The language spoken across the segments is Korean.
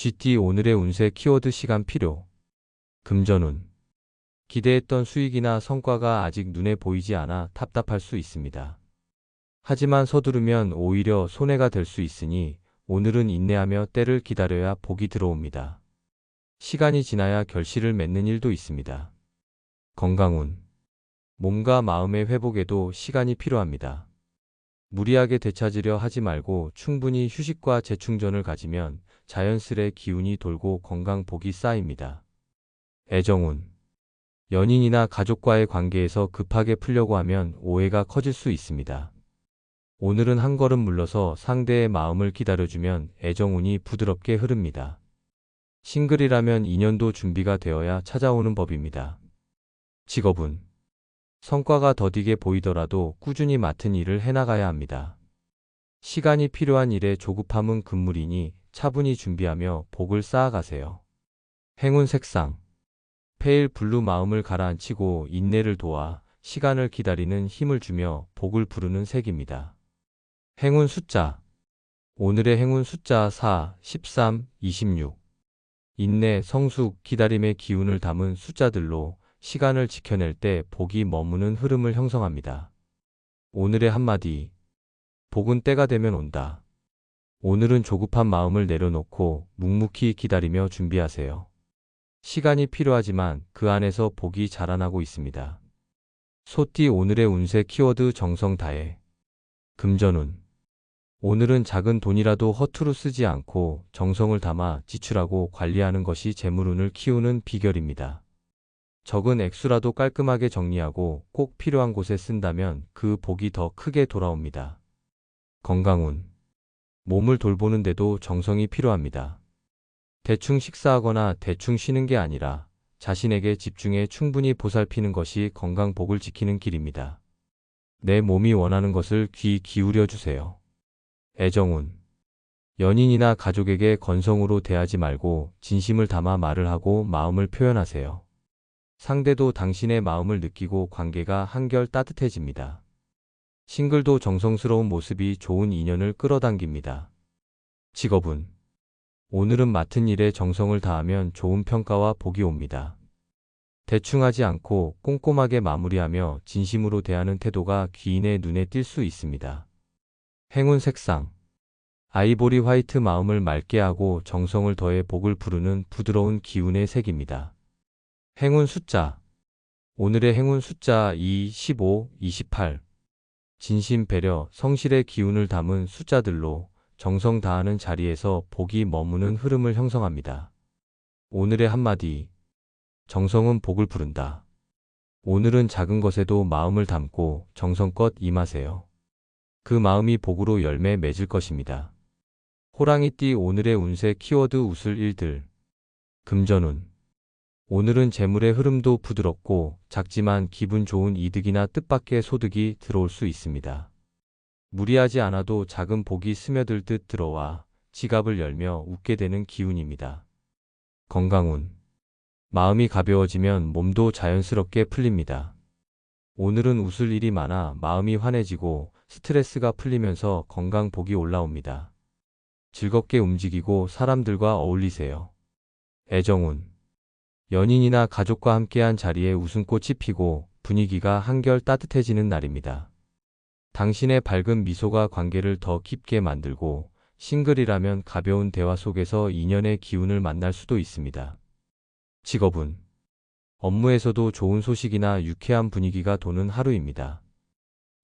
GT 오늘의 운세 키워드 시간 필요. 금전운. 기대했던 수익이나 성과가 아직 눈에 보이지 않아 답답할 수 있습니다. 하지만 서두르면 오히려 손해가 될 수 있으니 오늘은 인내하며 때를 기다려야 복이 들어옵니다. 시간이 지나야 결실을 맺는 일도 있습니다. 건강운. 몸과 마음의 회복에도 시간이 필요합니다. 무리하게 되찾으려 하지 말고 충분히 휴식과 재충전을 가지면 자연스레 기운이 돌고 건강 복이 쌓입니다. 애정운. 연인이나 가족과의 관계에서 급하게 풀려고 하면 오해가 커질 수 있습니다. 오늘은 한 걸음 물러서 상대의 마음을 기다려주면 애정운이 부드럽게 흐릅니다. 싱글이라면 인연도 준비가 되어야 찾아오는 법입니다. 직업운. 성과가 더디게 보이더라도 꾸준히 맡은 일을 해나가야 합니다. 시간이 필요한 일에 조급함은 금물이니 차분히 준비하며 복을 쌓아가세요. 행운 색상. 페일 블루 마음을 가라앉히고 인내를 도와 시간을 기다리는 힘을 주며 복을 부르는 색입니다. 행운 숫자. 오늘의 행운 숫자 4, 13, 26. 인내, 성숙, 기다림의 기운을 담은 숫자들로 시간을 지켜낼 때 복이 머무는 흐름을 형성합니다. 오늘의 한마디. 복은 때가 되면 온다. 오늘은 조급한 마음을 내려놓고 묵묵히 기다리며 준비하세요. 시간이 필요하지만 그 안에서 복이 자라나고 있습니다. 소띠 오늘의 운세 키워드 정성 다해. 금전운. 오늘은 작은 돈이라도 허투루 쓰지 않고 정성을 담아 지출하고 관리하는 것이 재물운을 키우는 비결입니다. 적은 액수라도 깔끔하게 정리하고 꼭 필요한 곳에 쓴다면 그 복이 더 크게 돌아옵니다. 건강운. 몸을 돌보는데도 정성이 필요합니다. 대충 식사하거나 대충 쉬는 게 아니라 자신에게 집중해 충분히 보살피는 것이 건강복을 지키는 길입니다. 내 몸이 원하는 것을 귀 기울여 주세요. 애정운. 연인이나 가족에게 건성으로 대하지 말고 진심을 담아 말을 하고 마음을 표현하세요. 상대도 당신의 마음을 느끼고 관계가 한결 따뜻해집니다. 싱글도 정성스러운 모습이 좋은 인연을 끌어당깁니다. 직업은 오늘은 맡은 일에 정성을 다하면 좋은 평가와 복이 옵니다. 대충 하지 않고 꼼꼼하게 마무리하며 진심으로 대하는 태도가 귀인의 눈에 띌 수 있습니다. 행운 색상 아이보리 화이트 마음을 맑게 하고 정성을 더해 복을 부르는 부드러운 기운의 색입니다. 행운 숫자 오늘의 행운 숫자 2, 15, 28 진심 배려, 성실의 기운을 담은 숫자들로 정성 다하는 자리에서 복이 머무는 흐름을 형성합니다. 오늘의 한마디 정성은 복을 부른다. 오늘은 작은 것에도 마음을 담고 정성껏 임하세요. 그 마음이 복으로 열매 맺을 것입니다. 호랑이띠 오늘의 운세 키워드 웃을 일들 금전운 오늘은 재물의 흐름도 부드럽고 작지만 기분 좋은 이득이나 뜻밖의 소득이 들어올 수 있습니다. 무리하지 않아도 작은 복이 스며들 듯 들어와 지갑을 열며 웃게 되는 기운입니다. 건강운 마음이 가벼워지면 몸도 자연스럽게 풀립니다. 오늘은 웃을 일이 많아 마음이 환해지고 스트레스가 풀리면서 건강 복이 올라옵니다. 즐겁게 움직이고 사람들과 어울리세요. 애정운 연인이나 가족과 함께한 자리에 웃음꽃이 피고 분위기가 한결 따뜻해지는 날입니다. 당신의 밝은 미소가 관계를 더 깊게 만들고 싱글이라면 가벼운 대화 속에서 인연의 기운을 만날 수도 있습니다. 직업은 업무에서도 좋은 소식이나 유쾌한 분위기가 도는 하루입니다.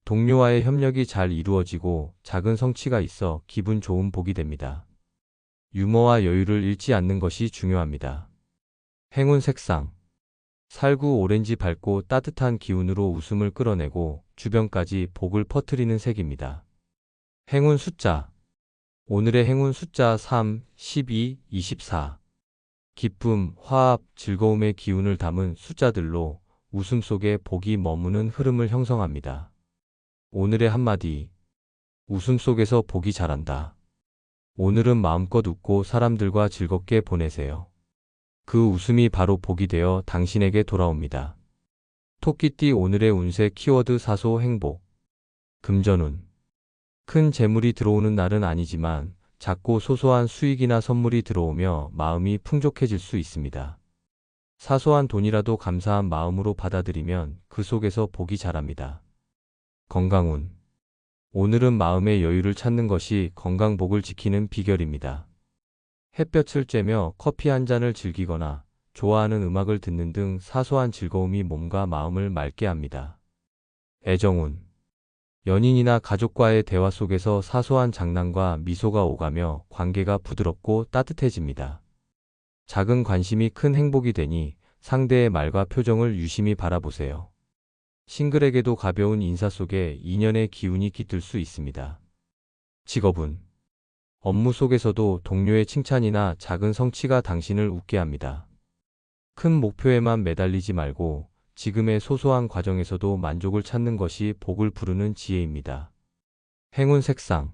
동료와의 협력이 잘 이루어지고 작은 성취가 있어 기분 좋은 복이 됩니다. 유머와 여유를 잃지 않는 것이 중요합니다. 행운 색상 살구 오렌지 밝고 따뜻한 기운으로 웃음을 끌어내고 주변까지 복을 퍼뜨리는 색입니다. 행운 숫자 오늘의 행운 숫자 3, 12, 24 기쁨, 화합, 즐거움의 기운을 담은 숫자들로 웃음 속에 복이 머무는 흐름을 형성합니다. 오늘의 한마디 웃음 속에서 복이 자란다. 오늘은 마음껏 웃고 사람들과 즐겁게 보내세요. 그 웃음이 바로 복이 되어 당신에게 돌아옵니다. 토끼띠 오늘의 운세 키워드 사소 행복. 금전운. 큰 재물이 들어오는 날은 아니지만 작고 소소한 수익이나 선물이 들어오며 마음이 풍족해질 수 있습니다. 사소한 돈이라도 감사한 마음으로 받아들이면 그 속에서 복이 자랍니다. 건강운. 오늘은 마음의 여유를 찾는 것이 건강복을 지키는 비결입니다. 햇볕을 쬐며 커피 한 잔을 즐기거나 좋아하는 음악을 듣는 등 사소한 즐거움이 몸과 마음을 맑게 합니다. 애정운. 연인이나 가족과의 대화 속에서 사소한 장난과 미소가 오가며 관계가 부드럽고 따뜻해집니다. 작은 관심이 큰 행복이 되니 상대의 말과 표정을 유심히 바라보세요. 싱글에게도 가벼운 인사 속에 인연의 기운이 깃들 수 있습니다. 직업은 업무 속에서도 동료의 칭찬이나 작은 성취가 당신을 웃게 합니다. 큰 목표에만 매달리지 말고 지금의 소소한 과정에서도 만족을 찾는 것이 복을 부르는 지혜입니다. 행운 색상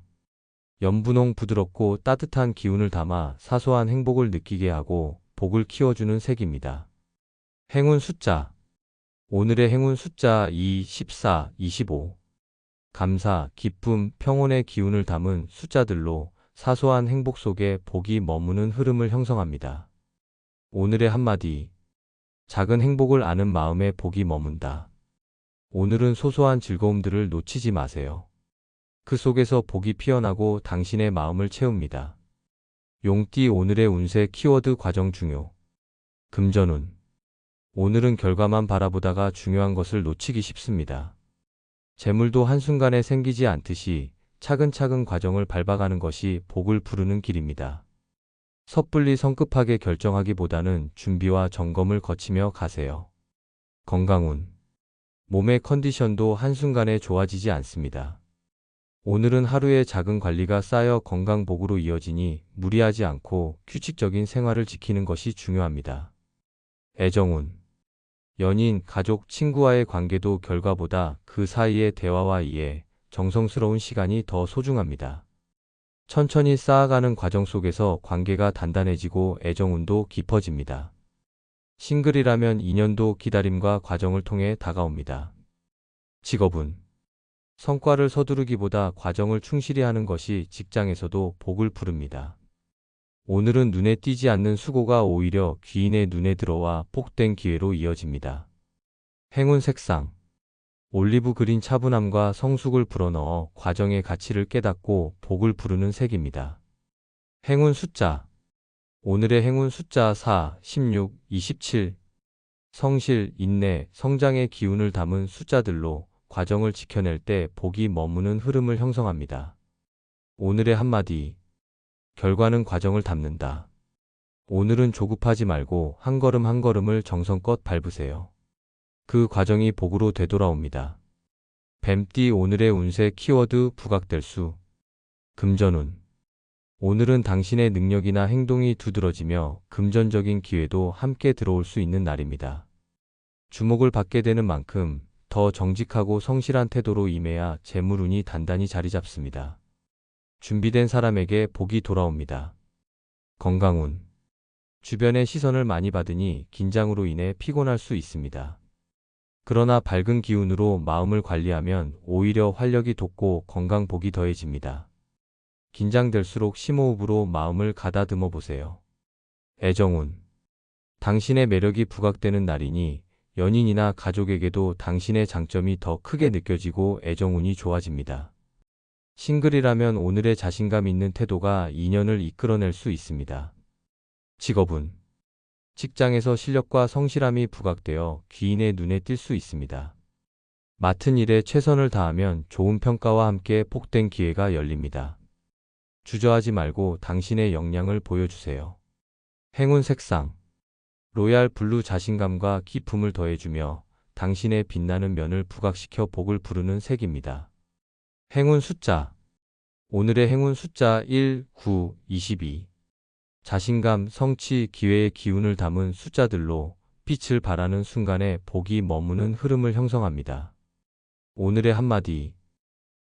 연분홍 부드럽고 따뜻한 기운을 담아 사소한 행복을 느끼게 하고 복을 키워주는 색입니다. 행운 숫자 오늘의 행운 숫자 2, 14, 25 감사, 기쁨, 평온의 기운을 담은 숫자들로 사소한 행복 속에 복이 머무는 흐름을 형성합니다. 오늘의 한마디 작은 행복을 아는 마음에 복이 머문다. 오늘은 소소한 즐거움들을 놓치지 마세요. 그 속에서 복이 피어나고 당신의 마음을 채웁니다. 용띠 오늘의 운세 키워드 과정 중요. 금전운. 오늘은 결과만 바라보다가 중요한 것을 놓치기 쉽습니다. 재물도 한순간에 생기지 않듯이 차근차근 과정을 밟아가는 것이 복을 부르는 길입니다. 섣불리 성급하게 결정하기보다는 준비와 점검을 거치며 가세요. 건강운. 몸의 컨디션도 한순간에 좋아지지 않습니다. 오늘은 하루의 작은 관리가 쌓여 건강복으로 이어지니 무리하지 않고 규칙적인 생활을 지키는 것이 중요합니다. 애정운. 연인, 가족, 친구와의 관계도 결과보다 그 사이의 대화와 이해, 정성스러운 시간이 더 소중합니다. 천천히 쌓아가는 과정 속에서 관계가 단단해지고 애정운도 깊어집니다. 싱글이라면 인연도 기다림과 과정을 통해 다가옵니다. 직업은 성과를 서두르기보다 과정을 충실히 하는 것이 직장에서도 복을 부릅니다. 오늘은 눈에 띄지 않는 수고가 오히려 귀인의 눈에 들어와 복된 기회로 이어집니다. 행운 색상 올리브 그린 차분함과 성숙을 불어넣어 과정의 가치를 깨닫고 복을 부르는 색입니다. 행운 숫자 오늘의 행운 숫자 4, 16, 27 성실, 인내, 성장의 기운을 담은 숫자들로 과정을 지켜낼 때 복이 머무는 흐름을 형성합니다. 오늘의 한마디 결과는 과정을 담는다. 오늘은 조급하지 말고 한 걸음 한 걸음을 정성껏 밟으세요. 그 과정이 복으로 되돌아옵니다. 뱀띠 오늘의 운세 키워드 부각될 수 금전운 오늘은 당신의 능력이나 행동이 두드러지며 금전적인 기회도 함께 들어올 수 있는 날입니다. 주목을 받게 되는 만큼 더 정직하고 성실한 태도로 임해야 재물운이 단단히 자리 잡습니다. 준비된 사람에게 복이 돌아옵니다. 건강운 주변의 시선을 많이 받으니 긴장으로 인해 피곤할 수 있습니다. 그러나 밝은 기운으로 마음을 관리하면 오히려 활력이 돋고 건강복이 더해집니다. 긴장될수록 심호흡으로 마음을 가다듬어 보세요. 애정운. 당신의 매력이 부각되는 날이니 연인이나 가족에게도 당신의 장점이 더 크게 느껴지고 애정운이 좋아집니다. 싱글이라면 오늘의 자신감 있는 태도가 인연을 이끌어낼 수 있습니다. 직업은 직장에서 실력과 성실함이 부각되어 귀인의 눈에 띌 수 있습니다. 맡은 일에 최선을 다하면 좋은 평가와 함께 복된 기회가 열립니다. 주저하지 말고 당신의 역량을 보여주세요. 행운 색상 로얄 블루 자신감과 기품을 더해주며 당신의 빛나는 면을 부각시켜 복을 부르는 색입니다. 행운 숫자 오늘의 행운 숫자 1, 9, 22 자신감, 성취, 기회의 기운을 담은 숫자들로 빛을 발하는 순간에 복이 머무는 흐름을 형성합니다. 오늘의 한마디.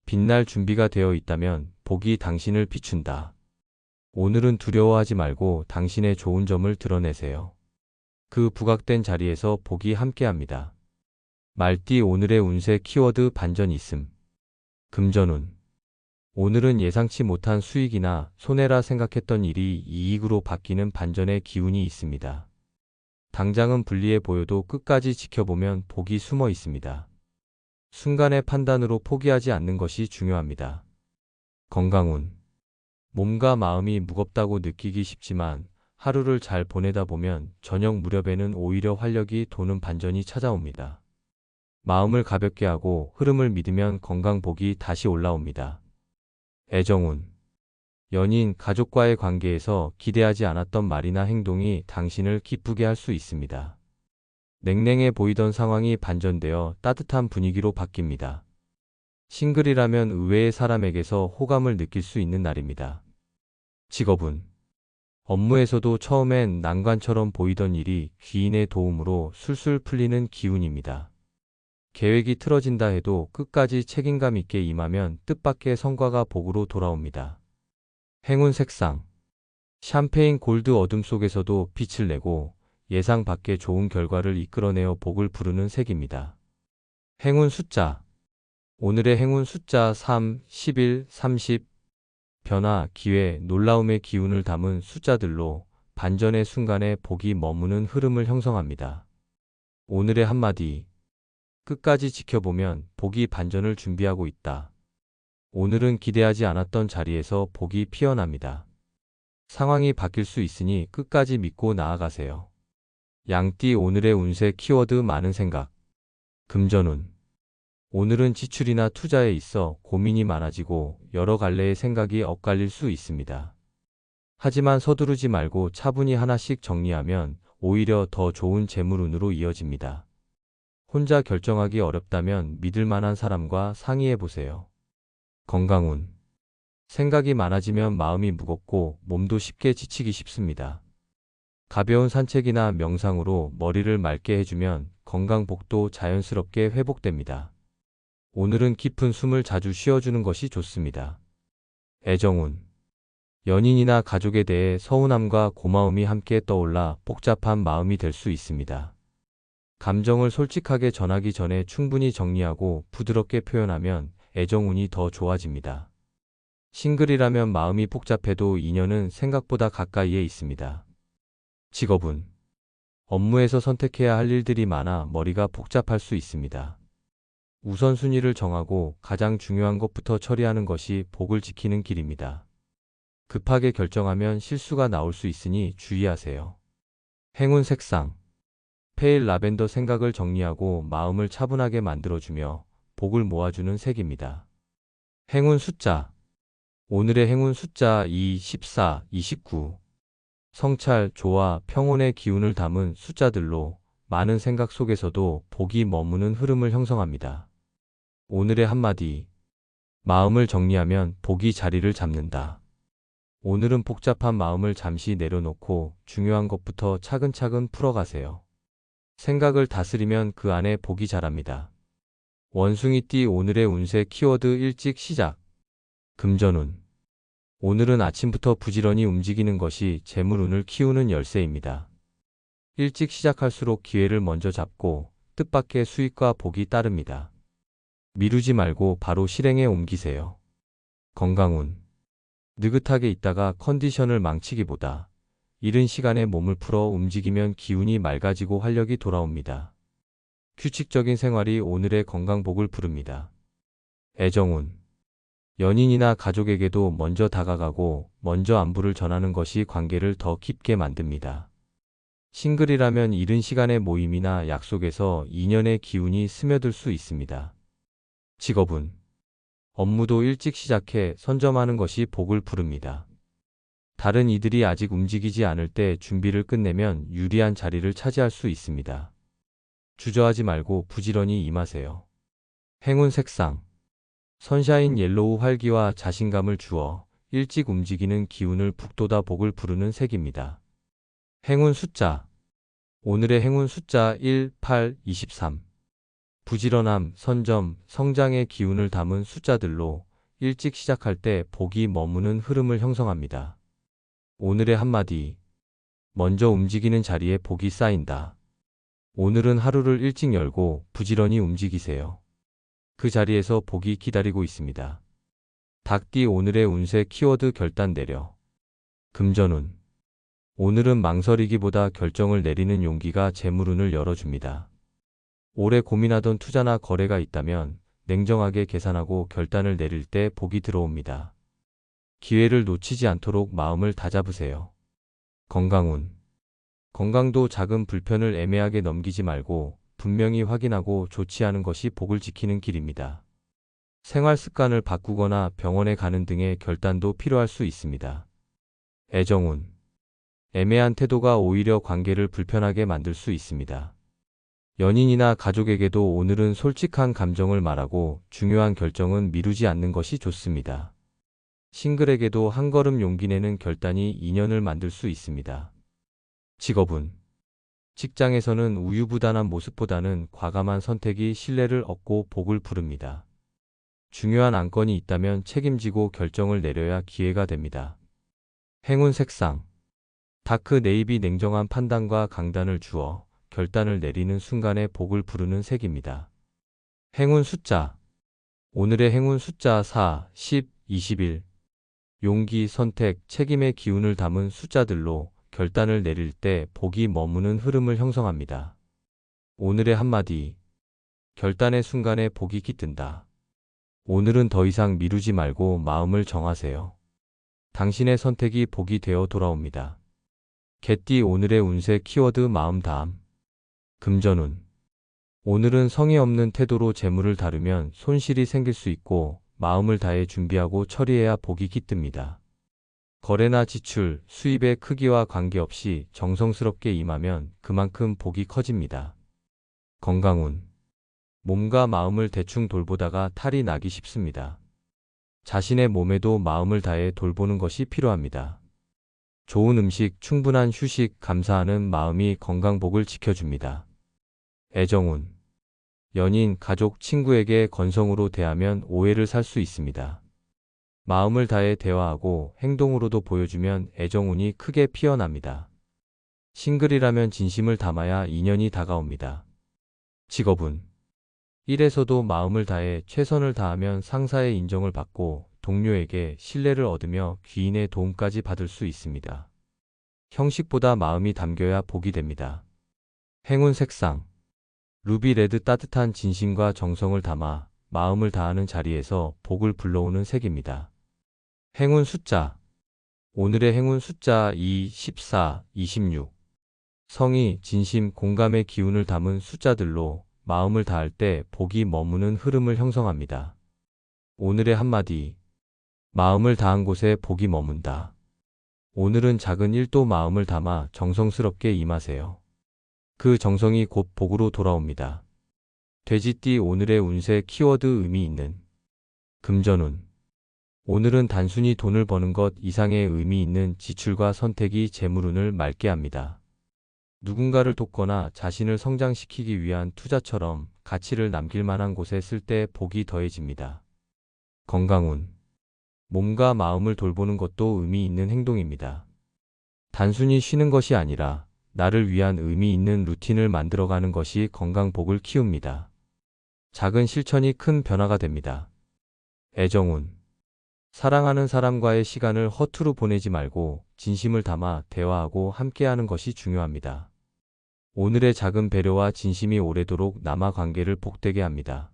빛날 준비가 되어 있다면 복이 당신을 비춘다. 오늘은 두려워하지 말고 당신의 좋은 점을 드러내세요. 그 부각된 자리에서 복이 함께합니다. 말띠 오늘의 운세 키워드 반전 있음. 금전운. 오늘은 예상치 못한 수익이나 손해라 생각했던 일이 이익으로 바뀌는 반전의 기운이 있습니다. 당장은 불리해 보여도 끝까지 지켜보면 복이 숨어 있습니다. 순간의 판단으로 포기하지 않는 것이 중요합니다. 건강운. 몸과 마음이 무겁다고 느끼기 쉽지만 하루를 잘 보내다 보면 저녁 무렵에는 오히려 활력이 도는 반전이 찾아옵니다. 마음을 가볍게 하고 흐름을 믿으면 건강복이 다시 올라옵니다. 애정운. 연인, 가족과의 관계에서 기대하지 않았던 말이나 행동이 당신을 기쁘게 할 수 있습니다. 냉랭해 보이던 상황이 반전되어 따뜻한 분위기로 바뀝니다. 싱글이라면 의외의 사람에게서 호감을 느낄 수 있는 날입니다. 직업은 업무에서도 처음엔 난관처럼 보이던 일이 귀인의 도움으로 술술 풀리는 기운입니다. 계획이 틀어진다 해도 끝까지 책임감 있게 임하면 뜻밖의 성과가 복으로 돌아옵니다. 행운 색상 샴페인 골드 어둠 속에서도 빛을 내고 예상 밖의 좋은 결과를 이끌어내어 복을 부르는 색입니다. 행운 숫자 오늘의 행운 숫자 3, 11, 30 변화, 기회, 놀라움의 기운을 담은 숫자들로 반전의 순간에 복이 머무는 흐름을 형성합니다. 오늘의 한마디 끝까지 지켜보면 복이 반전을 준비하고 있다. 오늘은 기대하지 않았던 자리에서 복이 피어납니다. 상황이 바뀔 수 있으니 끝까지 믿고 나아가세요. 양띠 오늘의 운세 키워드 많은 생각. 금전운. 오늘은 지출이나 투자에 있어 고민이 많아지고 여러 갈래의 생각이 엇갈릴 수 있습니다. 하지만 서두르지 말고 차분히 하나씩 정리하면 오히려 더 좋은 재물운으로 이어집니다. 혼자 결정하기 어렵다면 믿을 만한 사람과 상의해 보세요. 건강운. 생각이 많아지면 마음이 무겁고 몸도 쉽게 지치기 쉽습니다. 가벼운 산책이나 명상으로 머리를 맑게 해주면 건강복도 자연스럽게 회복됩니다. 오늘은 깊은 숨을 자주 쉬어주는 것이 좋습니다. 애정운. 연인이나 가족에 대해 서운함과 고마움이 함께 떠올라 복잡한 마음이 될 수 있습니다. 감정을 솔직하게 전하기 전에 충분히 정리하고 부드럽게 표현하면 애정운이 더 좋아집니다. 싱글이라면 마음이 복잡해도 인연은 생각보다 가까이에 있습니다. 직업은 업무에서 선택해야 할 일들이 많아 머리가 복잡할 수 있습니다. 우선순위를 정하고 가장 중요한 것부터 처리하는 것이 복을 지키는 길입니다. 급하게 결정하면 실수가 나올 수 있으니 주의하세요. 행운 색상 페일 라벤더 생각을 정리하고 마음을 차분하게 만들어주며 복을 모아주는 색입니다. 행운 숫자 오늘의 행운 숫자 2, 14, 29 성찰, 조화, 평온의 기운을 담은 숫자들로 많은 생각 속에서도 복이 머무는 흐름을 형성합니다. 오늘의 한마디. 마음을 정리하면 복이 자리를 잡는다. 오늘은 복잡한 마음을 잠시 내려놓고 중요한 것부터 차근차근 풀어가세요. 생각을 다스리면 그 안에 복이 자랍니다. 원숭이띠 오늘의 운세 키워드 일찍 시작. 금전운. 오늘은 아침부터 부지런히 움직이는 것이 재물운을 키우는 열쇠입니다. 일찍 시작할수록 기회를 먼저 잡고 뜻밖의 수익과 복이 따릅니다. 미루지 말고 바로 실행에 옮기세요. 건강운. 느긋하게 있다가 컨디션을 망치기보다 이른 시간에 몸을 풀어 움직이면 기운이 맑아지고 활력이 돌아옵니다. 규칙적인 생활이 오늘의 건강복을 부릅니다. 애정운. 연인이나 가족에게도 먼저 다가가고 먼저 안부를 전하는 것이 관계를 더 깊게 만듭니다. 싱글이라면 이른 시간의 모임이나 약속에서 인연의 기운이 스며들 수 있습니다. 직업은 업무도 일찍 시작해 선점하는 것이 복을 부릅니다. 다른 이들이 아직 움직이지 않을 때 준비를 끝내면 유리한 자리를 차지할 수 있습니다. 주저하지 말고 부지런히 임하세요. 행운 색상 선샤인 옐로우 활기와 자신감을 주어 일찍 움직이는 기운을 북돋아 복을 부르는 색입니다. 행운 숫자 오늘의 행운 숫자 1, 8, 23 부지런함, 선점, 성장의 기운을 담은 숫자들로 일찍 시작할 때 복이 머무는 흐름을 형성합니다. 오늘의 한마디. 먼저 움직이는 자리에 복이 쌓인다. 오늘은 하루를 일찍 열고 부지런히 움직이세요. 그 자리에서 복이 기다리고 있습니다. 닭띠 오늘의 운세 키워드 결단 내려. 금전운. 오늘은 망설이기보다 결정을 내리는 용기가 재물운을 열어줍니다. 오래 고민하던 투자나 거래가 있다면 냉정하게 계산하고 결단을 내릴 때 복이 들어옵니다. 기회를 놓치지 않도록 마음을 다잡으세요. 건강운. 건강도 작은 불편을 애매하게 넘기지 말고 분명히 확인하고 좋지 않은 것이 복을 지키는 길입니다. 생활 습관을 바꾸거나 병원에 가는 등의 결단도 필요할 수 있습니다. 애정운. 애매한 태도가 오히려 관계를 불편하게 만들 수 있습니다. 연인이나 가족에게도 오늘은 솔직한 감정을 말하고 중요한 결정은 미루지 않는 것이 좋습니다. 싱글에게도 한 걸음 용기 내는 결단이 인연을 만들 수 있습니다. 직업은 직장에서는 우유부단한 모습보다는 과감한 선택이 신뢰를 얻고 복을 부릅니다. 중요한 안건이 있다면 책임지고 결정을 내려야 기회가 됩니다. 행운 색상 다크 네이비 냉정한 판단과 강단을 주어 결단을 내리는 순간에 복을 부르는 색입니다. 행운 숫자 오늘의 행운 숫자 4, 10, 21 용기, 선택, 책임의 기운을 담은 숫자들로 결단을 내릴 때 복이 머무는 흐름을 형성합니다. 오늘의 한마디 결단의 순간에 복이 깃든다. 오늘은 더 이상 미루지 말고 마음을 정하세요. 당신의 선택이 복이 되어 돌아옵니다. 개띠 오늘의 운세 키워드 마음 다함. 금전운. 오늘은 성의 없는 태도로 재물을 다루면 손실이 생길 수 있고 마음을 다해 준비하고 처리해야 복이 깃듭니다. 거래나 지출, 수입의 크기와 관계없이 정성스럽게 임하면 그만큼 복이 커집니다. 건강운. 몸과 마음을 대충 돌보다가 탈이 나기 쉽습니다. 자신의 몸에도 마음을 다해 돌보는 것이 필요합니다. 좋은 음식, 충분한 휴식, 감사하는 마음이 건강복을 지켜줍니다. 애정운. 연인, 가족, 친구에게 건성으로 대하면 오해를 살 수 있습니다. 마음을 다해 대화하고 행동으로도 보여주면 애정운이 크게 피어납니다. 싱글이라면 진심을 담아야 인연이 다가옵니다. 직업운. 일에서도 마음을 다해 최선을 다하면 상사의 인정을 받고 동료에게 신뢰를 얻으며 귀인의 도움까지 받을 수 있습니다. 형식보다 마음이 담겨야 복이 됩니다. 행운 색상 루비 레드 따뜻한 진심과 정성을 담아 마음을 다하는 자리에서 복을 불러오는 색입니다. 행운 숫자 오늘의 행운 숫자 2, 14, 26 성의, 진심, 공감의 기운을 담은 숫자들로 마음을 다할 때 복이 머무는 흐름을 형성합니다. 오늘의 한마디. 마음을 다한 곳에 복이 머문다. 오늘은 작은 일도 마음을 담아 정성스럽게 임하세요. 그 정성이 곧 복으로 돌아옵니다. 돼지띠 오늘의 운세 키워드 의미 있는 금전운. 오늘은 단순히 돈을 버는 것 이상의 의미 있는 지출과 선택이 재물운을 맑게 합니다. 누군가를 돕거나 자신을 성장시키기 위한 투자처럼 가치를 남길 만한 곳에 쓸 때 복이 더해집니다. 건강운. 몸과 마음을 돌보는 것도 의미 있는 행동입니다. 단순히 쉬는 것이 아니라 나를 위한 의미 있는 루틴을 만들어가는 것이 건강복을 키웁니다. 작은 실천이 큰 변화가 됩니다. 애정운. 사랑하는 사람과의 시간을 허투루 보내지 말고 진심을 담아 대화하고 함께하는 것이 중요합니다. 오늘의 작은 배려와 진심이 오래도록 남아 관계를 복되게 합니다.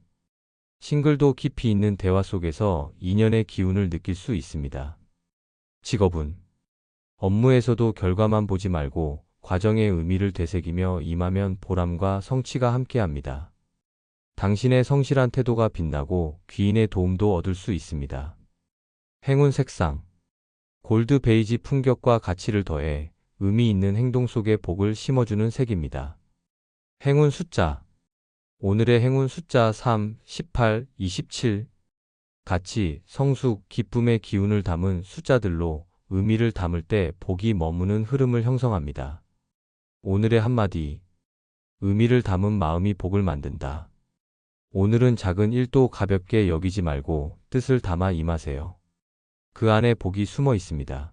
싱글도 깊이 있는 대화 속에서 인연의 기운을 느낄 수 있습니다. 직업은 업무에서도 결과만 보지 말고 과정의 의미를 되새기며 임하면 보람과 성취가 함께합니다. 당신의 성실한 태도가 빛나고 귀인의 도움도 얻을 수 있습니다. 행운 색상 골드 베이지 품격과 가치를 더해 의미 있는 행동 속에 복을 심어주는 색입니다. 행운 숫자 오늘의 행운 숫자 3, 18, 27 가치, 성숙, 기쁨의 기운을 담은 숫자들로 의미를 담을 때 복이 머무는 흐름을 형성합니다. 오늘의 한마디 의미를 담은 마음이 복을 만든다. 오늘은 작은 일도 가볍게 여기지 말고 뜻을 담아 임하세요. 그 안에 복이 숨어 있습니다.